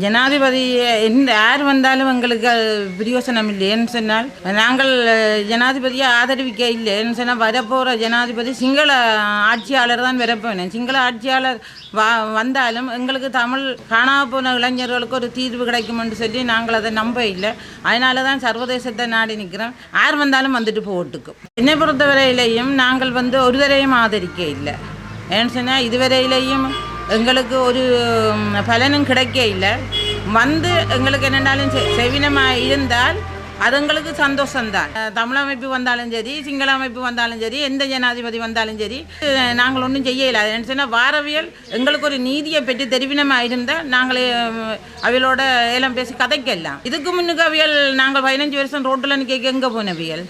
ஜனாதிபதி எந்த யார் வந்தாலும் எங்களுக்கு அது பிரயோசனம் இல்லைன்னு சொன்னால் நாங்கள் ஜனாதிபதியை ஆதரவிக்க இல்லைன்னு சொன்னால் வரப்போகிற ஜனாதிபதி சிங்கள ஆட்சியாளர் தான் வரப்போனேன் சிங்கள ஆட்சியாளர் வா வந்தாலும் எங்களுக்கு தமிழ் காணாம போன இளைஞர்களுக்கு ஒரு தீர்வு கிடைக்கும்னு சொல்லி நாங்கள் அதை நம்ப இல்லை. அதனால தான் சர்வதேசத்தை நாடி நிற்கிறோம் யார் வந்தாலும் வந்துட்டு போட்டுக்கும் என்னை பொறுத்தவரையிலையும் நாங்கள் வந்து ஒரு தரையும் ஆதரிக்க இல்லை. ஏன்னு சொன்னால் இதுவரையிலையும் எங்களுக்கு ஒரு பலனும் கிடைக்க இல்லை. வந்து எங்களுக்கு என்னென்னாலும் செவினமாக இருந்தால் அது எங்களுக்கு சந்தோஷம்தான். தமிழ் அமைப்பு வந்தாலும் சரி சிங்கள அமைப்பு வந்தாலும் சரி எந்த ஜனாதிபதி வந்தாலும் சரி நாங்கள் ஒன்றும் செய்யல ஏன்னு சொன்னால் வாரவியல் எங்களுக்கு ஒரு நீதியை பெற்று தெரிவினமாக இருந்தால் நாங்களே அவியலோட ஏலம் பேசி கதைக்கலாம். இதுக்கு முன்னுக்கு அவியல் நாங்கள் பதினஞ்சு வருஷம் ரோட்டில் நிற்க எங்கே போனவியல்